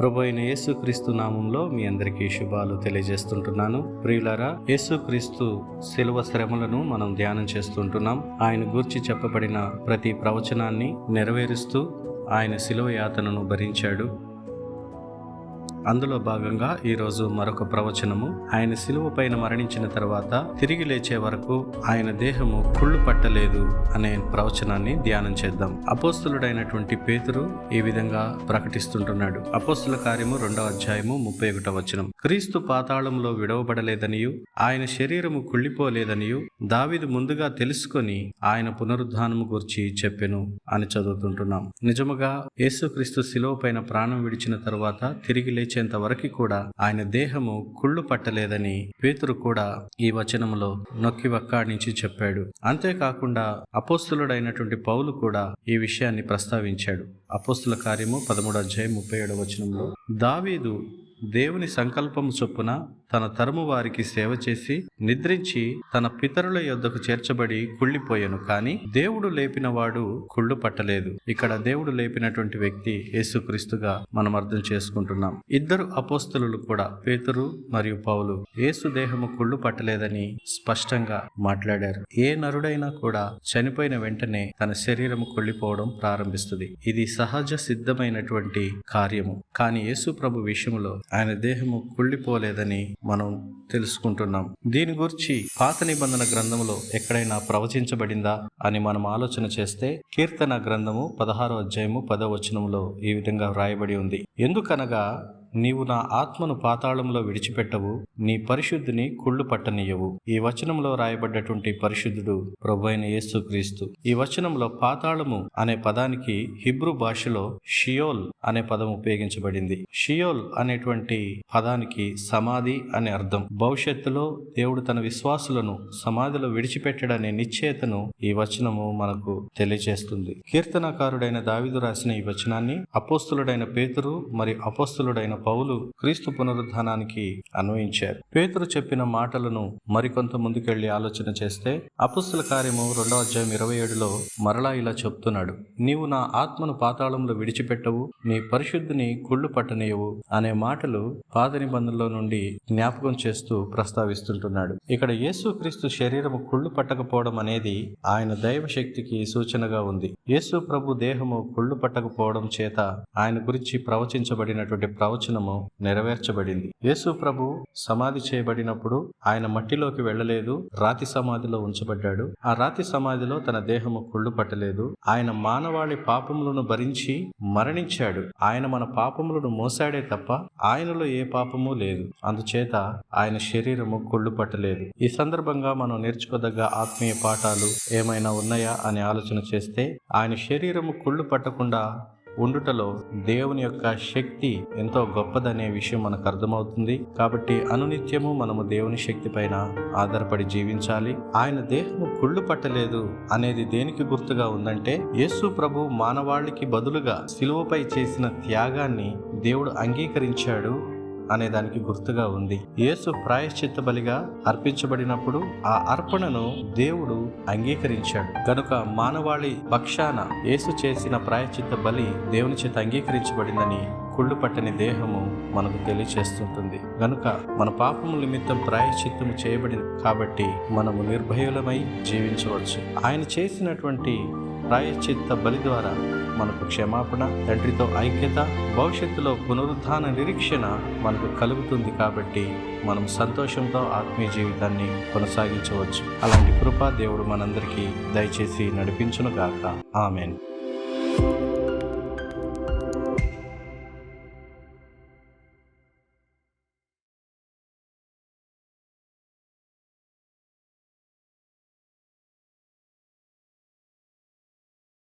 ప్రభు అయిన యేసుక్రీస్తు నామంలో మీ అందరికీ శుభాలు తెలియజేస్తుంటున్నాను. ప్రియులారా యేసుక్రీస్తు శిలువ శ్రమలను మనం ధ్యానం చేస్తుంటున్నాం. ఆయన గూర్చి చెప్పబడిన ప్రతి ప్రవచనాన్ని నెరవేరుస్తూ ఆయన శిలువ యాతనను భరించాడు. అందులో భాగంగా ఈరోజు మరొక ప్రవచనము. ఆయన శిలువ పైన మరణించిన తర్వాత తిరిగి లేచే వరకు ఆయన దేహము కుళ్ళు పట్టలేదు అనే ప్రవచనాన్ని ధ్యానం చేద్దాం. అపోస్తులుడైనటువంటి పేతురు ఈ విధంగా ప్రకటిస్తుంటున్నాడు. అపోస్తుల కార్యము రెండవ అధ్యాయము ముప్పై ఒకటవ వచనం. క్రీస్తు పాతాళంలో విడవబడలేదనియు ఆయన శరీరము కుళ్ళిపోలేదనియు దావిదు ముందుగా తెలుసుకొని ఆయన పునరుద్ధానము గురించి చెప్పెను అని చదువుతుంటున్నాం. నిజముగా యేసుక్రీస్తు శిలువ పైన ప్రాణం విడిచిన తర్వాత తిరిగి లేచి లేచేంత వరకు కూడా ఆయన దేహము కుళ్ళు పట్టలేదని పేతురు కూడా ఈ వచనములో నొక్కి వక్కాడించి చెప్పాడు. అంతేకాకుండా అపోస్తులుడైనటువంటి పౌలు కూడా ఈ విషయాన్ని ప్రస్తావించాడు. అపోస్తుల కార్యము పదమూడు అధ్యాయం ముప్పై ఏడవ వచనంలో దావీదు దేవుని సంకల్పము చొప్పున తన తరము వారికి సేవ చేసి నిద్రించి తన పితరుల యొద్దకు చేర్చబడి కుళ్ళిపోయాను. కానీ దేవుడు లేపిన వాడు కుళ్ళు పట్టలేదు. ఇక్కడ దేవుడు లేపినటువంటి వ్యక్తి యేసుక్రీస్తుగా మనం అర్థం చేసుకుంటున్నాం. ఇద్దరు అపోస్తులు కూడా పేతురు మరియు పౌలు యేసు దేహము కుళ్ళు పట్టలేదని స్పష్టంగా మాట్లాడారు. ఏ నరుడైనా కూడా చనిపోయిన వెంటనే తన శరీరము కుళ్ళిపోవడం ప్రారంభిస్తుంది. ఇది సహజ సిద్ధమైనటువంటి కార్యము. కానీ యేసు ప్రభు విషయంలో ఆయన దేహము కుళ్ళిపోలేదని మనం తెలుసుకుంటున్నాం. దీని గురించి పాత నిబంధన గ్రంథములో ఎక్కడైనా ప్రవచించబడిందా అని మనం ఆలోచన చేస్తే కీర్తన గ్రంథము పదహారో అధ్యాయము పదవచనంలో ఈ విధంగా వ్రాయబడి ఉంది. ఎందుకనగా నీవు నా ఆత్మను పాతాళంలో విడిచిపెట్టవు నీ పరిశుద్ధిని కుళ్ళు పట్టనీయవు. ఈ వచనంలో రాయబడ్డటువంటి పరిశుద్ధుడు ప్రభు అయిన యేసుక్రీస్తు ఈ వచనంలో పాతాళము అనే పదానికి హిబ్రూ భాషలో షియోల్ అనే పదం ఉపయోగించబడింది. షియోల్ అనేటువంటి పదానికి సమాధి అనే అర్థం. భవిష్యత్తులో దేవుడు తన విశ్వాసులను సమాధిలో విడిచిపెట్టడనే నిశ్చయతను ఈ వచనము మనకు తెలియజేస్తుంది. కీర్తనకారుడైన దావిదు రాసిన ఈ వచనాన్ని అపోస్తులుడైన పేతురు మరియు అపోస్తులుడైన పౌలు క్రీస్తు పునరుద్ధానానికి అన్వయించారు. పేతురు చెప్పిన మాటలను మరికొంత ముందుకెళ్ళి ఆలోచన చేస్తే అపుస్తుల కార్యము రెండవ అధ్యాయం ఇరవై ఏడులో మరలా ఇలా చెప్తున్నాడు. నీవు నా ఆత్మను పాతాళంలో విడిచిపెట్టవు నీ పరిశుద్ధిని కుళ్ళు పట్టనీయవు అనే మాటలు పాత నిబంధనలో నుండి జ్ఞాపకం చేస్తూ ప్రస్తావిస్తుంటున్నాడు. ఇక్కడ యేసుక్రీస్తు శరీరము కుళ్ళు పట్టకపోవడం అనేది ఆయన దైవ శక్తికి సూచనగా ఉంది. యేసు ప్రభు దేహము కుళ్ళు పట్టకపోవడం చేత ఆయన గురించి ప్రవచించబడినటువంటి ప్రవచనము నెరవేర్చబడింది. యేసు ప్రభు సమాధి చేయబడినప్పుడు ఆయన మట్టిలోకి వెళ్ళలేదు రాతి సమాధిలో ఉంచబడ్డాడు. ఆ రాతి సమాధిలో తన దేహము కుళ్ళు పట్టలేదు. ఆయన మానవాళి పాపములను భరించి మరణించాడు. ఆయన మన పాపములను మోసాడే తప్ప ఆయనలో ఏ పాపము లేదు. అందుచేత ఆయన శరీరము కుళ్ళు పట్టలేదు. ఈ సందర్భంగా మనం నేర్చుకోదగ్గ ఆత్మీయ పాఠాలు ఏమైనా ఉన్నాయా అని ఆలోచన చేస్తే ఆయన శరీరము కుళ్ళు పట్టకుండా ఉండుటలో దేవుని యొక్క శక్తి ఎంతో గొప్పదనే విషయం మనకు అర్థమవుతుంది. కాబట్టి అనునిత్యము మనము దేవుని శక్తి పైన ఆధారపడి జీవించాలి. ఆయన దేహము కుళ్ళు పట్టలేదు అనేది దేనికి గుర్తుగా ఉందంటే యేసు ప్రభు మానవాళికి బదులుగా శిలువపై చేసిన త్యాగాన్ని దేవుడు అంగీకరించాడు. అనే దానికి గుర్తుగా ఉంది. యేసు ప్రాయశ్చిత్త బలిగా అర్పించబడినప్పుడు ఆ అర్పణను దేవుడు అంగీకరించాడు. కనుక మానవాళి పక్షాన యేసు చేసిన ప్రాయశ్చిత్త బలి దేవుని చేత అంగీకరించబడిందని కుళ్ళు పట్టని దేహము మనకు తెలియచేస్తుంటుంది. గనుక మన పాపము నిమిత్తం ప్రాయశ్చిత్తము చేయబడింది కాబట్టి మనము నిర్భయులమై జీవించవచ్చు. ఆయన చేసినటువంటి ప్రాయశ్చిత్త బలి ద్వారా మనకు క్షమాపణ తండ్రితో ఐక్యత భవిష్యత్తులో పునరుద్ధాన నిరీక్షణ మనకు కలుగుతుంది కాబట్టి మనం సంతోషంతో ఆత్మీయ జీవితాన్ని కొనసాగించవచ్చు. అలాంటి కృప దేవుడు మనందరికీ దయచేసి నడిపించును గాక ఆమెన్.